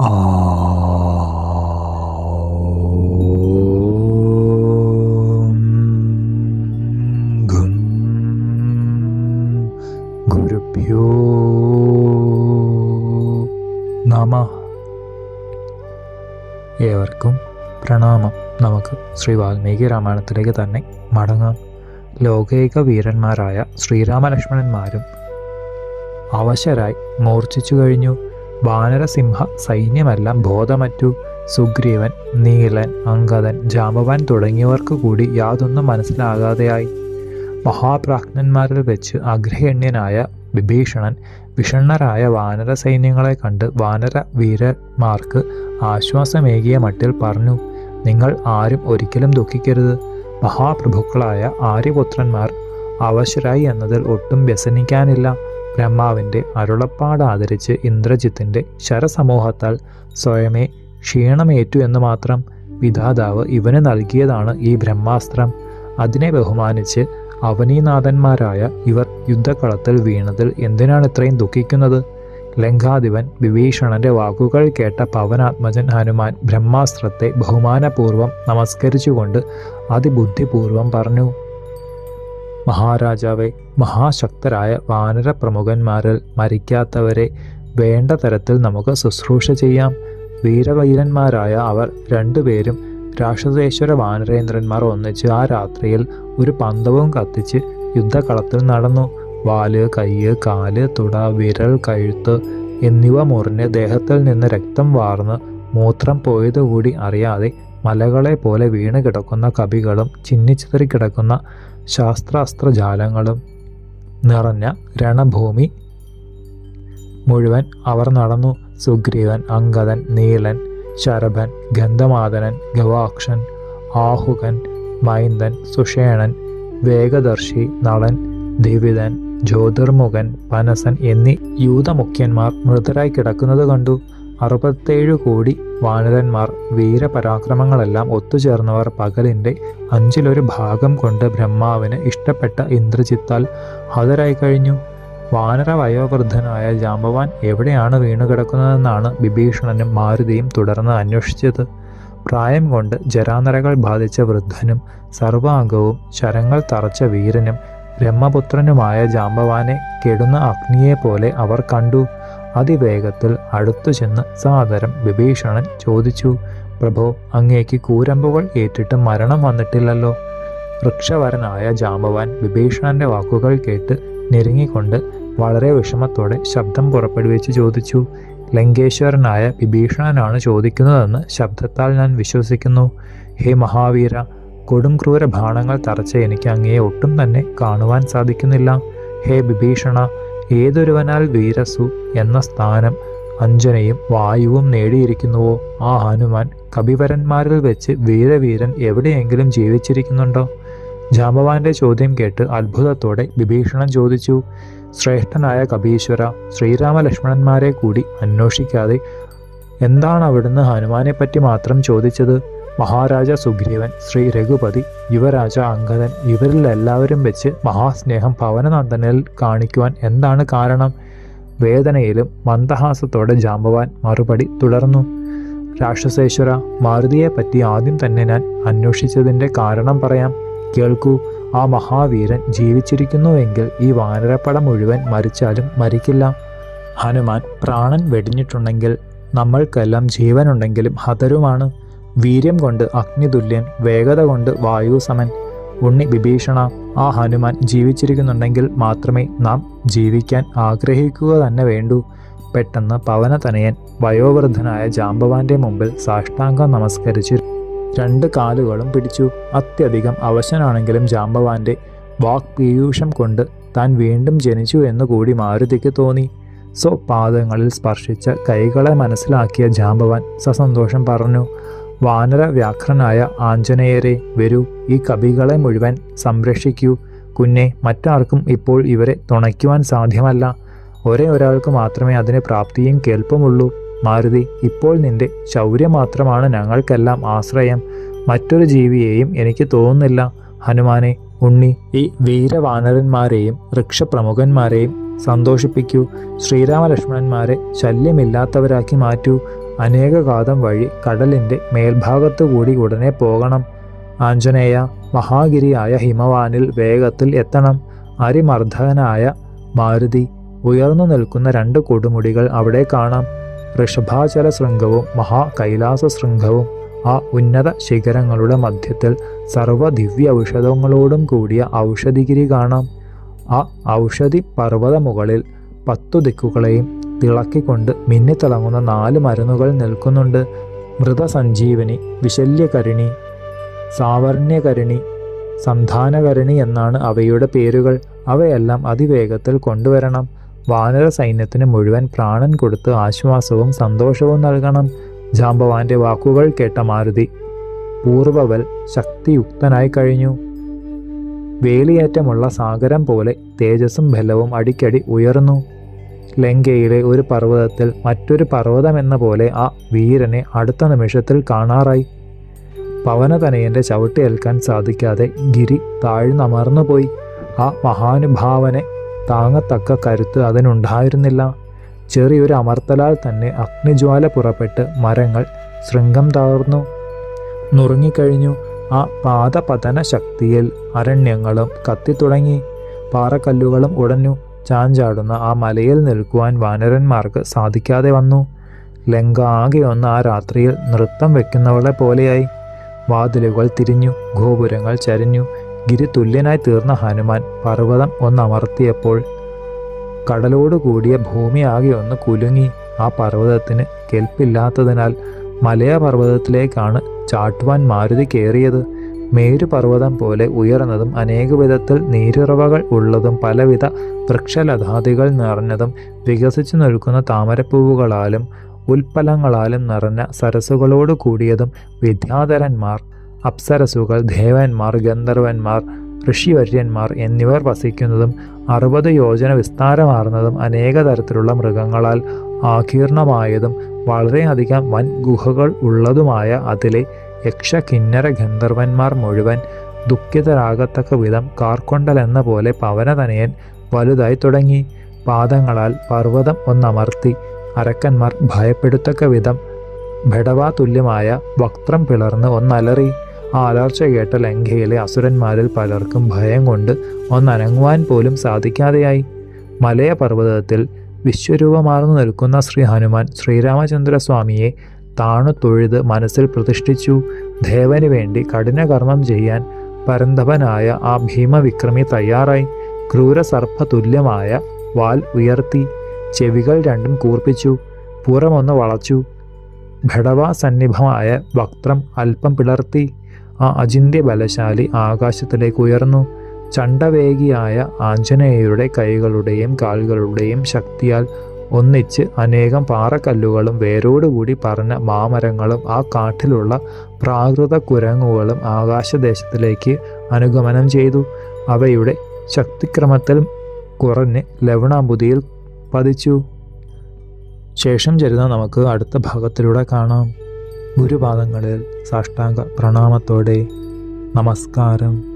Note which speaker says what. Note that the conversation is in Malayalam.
Speaker 1: ഗുരുഭ്യോ ഏവർക്കും പ്രണാമം. നമുക്ക് ശ്രീ വാൽമീകി രാമായണത്തിലേക്ക് തന്നെ മടങ്ങാം. ലോകൈക വീരന്മാരായ ശ്രീരാമലക്ഷ്മണന്മാരും അവശരായി മൂർച്ഛിച്ചു കഴിഞ്ഞു. വാനരസിംഹ സൈന്യമെല്ലാം ബോധമറ്റു സുഗ്രീവൻ നീലൻ അങ്കദൻ ജാമ്പവാൻ തുടങ്ങിയവർക്ക് കൂടി യാതൊന്നും മനസ്സിലാകാതെയായി. മഹാപ്രാജ്ഞന്മാരിൽ വെച്ച് അഗ്രഹണ്യനായ വിഭീഷണൻ വിഷണ്ണരായ വാനര സൈന്യങ്ങളെ കണ്ട് വാനര വീരന്മാർക്ക് ആശ്വാസമേകിയ മട്ടിൽ പറഞ്ഞു നിങ്ങൾ ആരും ഒരിക്കലും ദുഃഖിക്കരുത്. മഹാപ്രഭുക്കളായ ആര്യപുത്രന്മാർ അവശരായി എന്നതിൽ ഒട്ടും വ്യസനിക്കാനില്ല. ബ്രഹ്മാവിന്റെ അരുളപ്പാട് ആദരിച്ച് ഇന്ദ്രജിത്തിന്റെ ശരസമൂഹത്താൽ സ്വയമേ ക്ഷീണമേറ്റു എന്ന് മാത്രം വിധാതാവ് ഇവന് നൽകിയതാണ് ഈ ബ്രഹ്മാസ്ത്രം. അതിനെ ബഹുമാനിച്ച് അവനീനാഥന്മാരായ ഇവർ യുദ്ധക്കളത്തിൽ വീണതിൽ എന്തിനാണ് ഇത്രയും ദുഃഖിക്കുന്നത്? ലങ്കാധിപൻ വിഭീഷണന്റെ വാക്കുകൾ കേട്ട പവനാത്മജൻ ഹനുമാൻ ബ്രഹ്മാസ്ത്രത്തെ ബഹുമാനപൂർവം നമസ്കരിച്ചുകൊണ്ട് അതിബുദ്ധിപൂർവം പറഞ്ഞു. മഹാരാജാവെ മഹാശക്തരായ വാനര പ്രമുഖന്മാരിൽ മരിക്കാത്തവരെ വേണ്ട തരത്തിൽ നമുക്ക് ശുശ്രൂഷ ചെയ്യാം. വീരവൈരന്മാരായ അവർ രണ്ടുപേരും രാക്ഷസേശ്വര വാനരേന്ദ്രന്മാർ ഒന്നിച്ച് ആ രാത്രിയിൽ ഒരു പന്തവും കത്തിച്ച് യുദ്ധകളത്തിൽ നടന്നു. വാൽ കയ്യ് കാൽ തുട വിരൽ കഴുത്ത് എന്നിവ മുറിഞ്ഞ് ദേഹത്തിൽ നിന്ന് രക്തം വാർന്ന് മൂത്രം പോയതുകൂടി അറിയാതെ മലകളെ പോലെ വീണ് കിടക്കുന്ന കവികളും ചിന്നിച്ചിതറി കിടക്കുന്ന ശാസ്ത്രാസ്ത്രജാലങ്ങളും നിറഞ്ഞ രണഭൂമി. മുഴുവൻ അവർ നടന്നു. സുഗ്രീവൻ അങ്കദൻ നീലൻ ശരഭൻ ഗന്ധമാതനൻ ഗവാക്ഷൻ ആഹുകൻ മൈന്ദൻ സുഷേണൻ വേഗദർശി നളൻ ദിവിതൻ ജ്യോതിർമുഖൻ പനസൻ എന്നീ യൂതമുഖ്യന്മാർ മൃതരായി കിടക്കുന്നത് കണ്ടു. അറുപത്തേഴ് കോടി വാനരന്മാർ വീരപരാക്രമങ്ങളെല്ലാം ഒത്തുചേർന്നവർ പകലിന്റെ അഞ്ചിലൊരു ഭാഗം കൊണ്ട് ബ്രഹ്മാവിന് ഇഷ്ടപ്പെട്ട ഇന്ദ്രജിത്താൽ ഹതരായി കഴിഞ്ഞു. വാനര വയോവൃദ്ധനായ ജാമ്പവാൻ എവിടെയാണ് വീണുകിടക്കുന്നതെന്നാണ് വിഭീഷണനും മാരുതിയും തുടർന്ന് അന്വേഷിച്ചത്. പ്രായം കൊണ്ട് ജരാനരകൾ ബാധിച്ച വൃദ്ധനും സർവാംഗവും ശരങ്ങൾ തറച്ച വീരനും ബ്രഹ്മപുത്രനുമായ ജാമ്പവാനെ കെടുന്ന അഗ്നിയെപ്പോലെ അവർ കണ്ടു. അതിവേഗത്തിൽ അടുത്തു ചെന്ന് സാദരം വിഭീഷണൻ ചോദിച്ചു പ്രഭോ അങ്ങേക്ക് കൂരമ്പുകൾ ഏറ്റിട്ട് മരണം വന്നിട്ടില്ലല്ലോ? വൃക്ഷവരനായ ജാമ്പവാൻ വിഭീഷണന്റെ വാക്കുകൾ കേട്ട് ഞെരുങ്ങിക്കൊണ്ട് വളരെ വിഷമത്തോടെ ശബ്ദം പുറപ്പെടുവിച്ച് ചോദിച്ചു ലങ്കേശ്വരനായ വിഭീഷണനാണ് ചോദിക്കുന്നതെന്ന് ശബ്ദത്താൽ ഞാൻ വിശ്വസിക്കുന്നു. ഹേ മഹാവീര കൊടും ക്രൂര ബാണങ്ങൾ തറച്ച എനിക്ക് അങ്ങയെ ഒട്ടും തന്നെ കാണുവാൻ സാധിക്കുന്നില്ല. ഹേ വിഭീഷണ ഏതൊരുവനാൽ വീരസു എന്ന സ്ഥാനം അഞ്ജനയും വായുവും നേടിയിരിക്കുന്നുവോ? ആ ഹനുമാൻ കപിവരന്മാരിൽ വെച്ച് വീരവീരൻ എവിടെയെങ്കിലും ജീവിച്ചിരിക്കുന്നുണ്ടോ? ജാമ്പവാന്റെ ചോദ്യം കേട്ട് അത്ഭുതത്തോടെ വിഭീഷണൻ ചോദിച്ചു ശ്രേഷ്ഠനായ കപീശ്വര ശ്രീരാമലക്ഷ്മണന്മാരെ കൂടി അന്വേഷിക്കാതെ എന്താണ് അവിടുന്ന് ഹനുമാനെപ്പറ്റി മാത്രം ചോദിച്ചത്? മഹാരാജ സുഗ്രീവൻ ശ്രീ രഘുപതി യുവരാജ അങ്കദൻ ഇവരിൽ എല്ലാവരും വെച്ച് മഹാസ്നേഹം പവനനന്ദനിൽ കാണിക്കുവാൻ എന്താണ് കാരണം? വേദനയിലും മന്ദഹാസത്തോടെ ജാമ്പവാൻ മറുപടി തുടർന്നു. രാക്ഷസേശ്വര മാരുതിയെപ്പറ്റി ആദ്യം തന്നെ ഞാൻ അന്വേഷിച്ചതിന്റെ കാരണം പറയാം. കേൾക്കൂ ആ മഹാവീരൻ ജീവിച്ചിരിക്കുന്നുവെങ്കിൽ ഈ വാനരപ്പടം മുഴുവൻ മരിച്ചാലും മരിക്കില്ല. ഹനുമാൻ പ്രാണൻ വെടിഞ്ഞിട്ടുണ്ടെങ്കിൽ നമ്മൾക്കെല്ലാം ജീവനുണ്ടെങ്കിലും ഹതരുമാണ്. വീര്യം കൊണ്ട് അഗ്നിതുല്യൻ വേഗത കൊണ്ട് വായുസമൻ ഉണ്ണി വിഭീഷണ ആ ഹനുമാൻ ജീവിച്ചിരിക്കുന്നുണ്ടെങ്കിൽ മാത്രമേ നാം ജീവിക്കാൻ ആഗ്രഹിക്കുക തന്നെ വേണ്ടൂ. പെട്ടെന്ന് പവനതനയൻ വയോവൃദ്ധനായ ജാമ്പവാന്റെ മുമ്പിൽ സാഷ്ടാംഗം നമസ്കരിച്ച് രണ്ട് കാലുകളും പിടിച്ചു. അത്യധികം അവശനാണെങ്കിലും ജാമ്പവാന്റെ വാക് പീയൂഷം കൊണ്ട് താൻ വീണ്ടും ജനിച്ചു എന്ന് കൂടി മാരുതിക്ക് തോന്നി. സ്വപാദങ്ങളിൽ സ്പർശിച്ച കൈകളെ മനസ്സിലാക്കിയ ജാമ്പവാൻ സസന്തോഷം പറഞ്ഞു വാനര വ്യാഘ്രനായ ആഞ്ജനേയരെ വരൂ. ഈ കവികളെ മുഴുവൻ സംരക്ഷിക്കൂ. കുഞ്ഞെ മറ്റാർക്കും ഇപ്പോൾ ഇവരെ തുണയ്ക്കുവാൻ സാധ്യമല്ല. ഒരേ ഒരാൾക്ക് മാത്രമേ അതിന് പ്രാപ്തിയും കേൾപ്പുമുള്ളൂ. മാരുതി ഇപ്പോൾ നിന്റെ ശൗര്യം മാത്രമാണ് ഞങ്ങൾക്കെല്ലാം ആശ്രയം. മറ്റൊരു ജീവിയെയും എനിക്ക് തോന്നുന്നില്ല. ഹനുമാനെ ഉണ്ണി ഈ വീരവാനരന്മാരെയും വൃക്ഷപ്രമുഖന്മാരെയും സന്തോഷിപ്പിക്കൂ. ശ്രീരാമലക്ഷ്മണന്മാരെ ശല്യമില്ലാത്തവരാക്കി മാറ്റൂ. അനേകഘാതം വഴി കടലിന്റെ മേൽഭാഗത്ത് കൂടി ഉടനെ പോകണം. ആഞ്ജനേയ മഹാഗിരിയായ ഹിമവാനിൽ വേഗത്തിൽ എത്തണം. അരിമർദ്ദകനായ മാരുതി ഉയർന്നു നിൽക്കുന്ന രണ്ട് കൊടുമുടികൾ അവിടെ കാണാം. ഋഷഭാചല ശൃംഗവും മഹാ കൈലാസ ആ ഉന്നത ശിഖരങ്ങളുടെ മധ്യത്തിൽ സർവ ദിവ്യ ഔഷധങ്ങളോടും കൂടിയ ഔഷധിഗിരി കാണാം. ആ ഔഷധി പർവത മുകളിൽ പത്തു ദിക്കുകളെയും തിളക്കിക്കൊണ്ട് മിന്നിത്തിളങ്ങുന്ന നാല് മരുന്നുകൾ നിൽക്കുന്നുണ്ട്. മൃതസഞ്ജീവനി വിശല്യകരിണി സാവർണ്യകരിണി സന്ധാനകരിണി എന്നാണ് അവയുടെ പേരുകൾ. അവയെല്ലാം അതിവേഗത്തിൽ കൊണ്ടുവരണം. വാനര സൈന്യത്തിന് മുഴുവൻ പ്രാണൻ കൊടുത്ത് ആശ്വാസവും സന്തോഷവും നൽകണം. ജാമ്പവാന്റെ വാക്കുകൾ കേട്ട മാരുതി പൂർവവൽ ശക്തിയുക്തനായി കഴിഞ്ഞു. വേലിയേറ്റമുള്ള സാഗരം പോലെ തേജസ്സും ബലവും അടിക്കടി ഉയർന്നു. ലങ്കയിലെ ഒരു പർവതത്തിൽ മറ്റൊരു പർവതമെന്ന പോലെ ആ വീരനെ അടുത്ത നിമിഷത്തിൽ കാണാറായി. പവനതനയന്റെ ചവിട്ടേൽക്കാൻ സാധിക്കാതെ ഗിരി താഴ്ന്നമർന്നുപോയി. ആ മഹാനുഭാവനെ താങ്ങത്തക്ക കരുത്ത് അതിനുണ്ടായിരുന്നില്ല. ചെറിയൊരു അമർത്തലാൽ തന്നെ അഗ്നിജ്വാല പുറപ്പെട്ട് മരങ്ങൾ ശൃംഗം തകർന്നു. നുറുങ്ങിക്കഴിഞ്ഞു ആ പാദപതന ശക്തിയിൽ അരണ്യങ്ങളും കത്തിത്തുടങ്ങി. പാറക്കല്ലുകളും ഉടഞ്ഞു. ചാഞ്ചാടുന്ന ആ മലയിൽ നിൽക്കുവാൻ വാനരന്മാർക്ക് സാധിക്കാതെ വന്നു. ലങ്ക ആകെ ഒന്ന് ആ രാത്രിയിൽ നൃത്തം വെക്കുന്നവളെ പോലെയായി. വാതിലുകൾ തിരിഞ്ഞു ഗോപുരങ്ങൾ ചരിഞ്ഞു ഗിരി തുല്യനായി തീർന്ന ഹനുമാൻ പർവതം ഒന്നമർത്തിയപ്പോൾ കടലോട് കൂടിയ ഭൂമി ആകെ ഒന്ന് കുലുങ്ങി. ആ പർവതത്തിന് കെൽപ്പില്ലാത്തതിനാൽ മലയ പർവതത്തിലേക്കാണ് ചാട്ടുവാൻ മാരുതി കയറിയത്. മേരുപർവതം പോലെ ഉയർന്നതും അനേക വിധത്തിൽ നീരുറവകൾ ഉള്ളതും പലവിധ വൃക്ഷലതാദികൾ നിറഞ്ഞതും വികസിച്ചു നിൽക്കുന്ന താമരപ്പൂവുകളാലും ഉൽപ്പലങ്ങളാലും നിറഞ്ഞ സരസുകളോട് കൂടിയതും വിദ്യാധരന്മാർ അപ്സരസുകൾ ദേവന്മാർ ഗന്ധർവന്മാർ ഋഷിവര്യന്മാർ എന്നിവർ വസിക്കുന്നതും അറുപത് യോജന വിസ്താരമാർന്നതും അനേക തരത്തിലുള്ള മൃഗങ്ങളാൽ ആകീർണമായതും വളരെയധികം വൻ ഗുഹകൾ ഉള്ളതുമായ അതിലെ യക്ഷ കിന്നര ഗന്ധർവന്മാർ മുഴുവൻ ദുഃഖിതരാകത്തക്ക വിധം കാർക്കൊണ്ടലെന്ന പോലെ പവനതനയൻ വലുതായി തുടങ്ങി. പാദങ്ങളാൽ പർവതം ഒന്നമർത്തി അരക്കന്മാർ ഭയപ്പെടുത്തക്ക വിധം ഭടവാ തുല്യമായ വക്ത്രം പിളർന്ന് ഒന്നലറി. ആ അലർച്ച കേട്ട ലങ്കയിലെ അസുരന്മാരിൽ പലർക്കും ഭയം കൊണ്ട് ഒന്നനങ്ങുവാൻ പോലും സാധിക്കാതെയായി. മലയ പർവതത്തിൽ വിശ്വരൂപമാർന്നു നിൽക്കുന്ന ശ്രീ ഹനുമാൻ ശ്രീരാമചന്ദ്രസ്വാമിയെ താണു തൊഴുത് മനസ്സിൽ പ്രതിഷ്ഠിച്ചു. ദേവന് വേണ്ടി കഠിനകർമ്മം ചെയ്യാൻ പരന്തപനായ ആ ഭീമവിക്രമി തയ്യാറായി. ക്രൂരസർപ്പ തുല്യമായ വാൽ ഉയർത്തി. ചെവികൾ രണ്ടും കൂർപ്പിച്ചു. പുറമൊന്ന് വളച്ചു. ഭടവാ സന്നിഭമായ വക്ത്രം അല്പം പിളർത്തി. ആ അചിന്ത്യ ബലശാലി ആകാശത്തിലേക്ക് ഉയർന്നു. ചണ്ടവേഗിയായ ആഞ്ജനേയരുടെ കൈകളുടെയും കാലുകളുടെയും ശക്തിയാൽ ഒന്നിച്ച് അനേകം പാറക്കല്ലുകളും വേരോടുകൂടി പറഞ്ഞ മാമരങ്ങളും ആ കാട്ടിലുള്ള പ്രാകൃത കുരങ്ങുകളും ആകാശദേശത്തിലേക്ക് അനുഗമനം ചെയ്തു. അവയുടെ ശക്തിക്രമത്തിൽ കുറഞ്ഞ് ലവണാമ്പുതിയിൽ പതിച്ചു. ശേഷം ചരിതം നമുക്ക് അടുത്ത ഭാഗത്തിലൂടെ കാണാം. ഗുരുപാദങ്ങളിൽ സാഷ്ടാംഗ പ്രണാമത്തോടെ. നമസ്കാരം.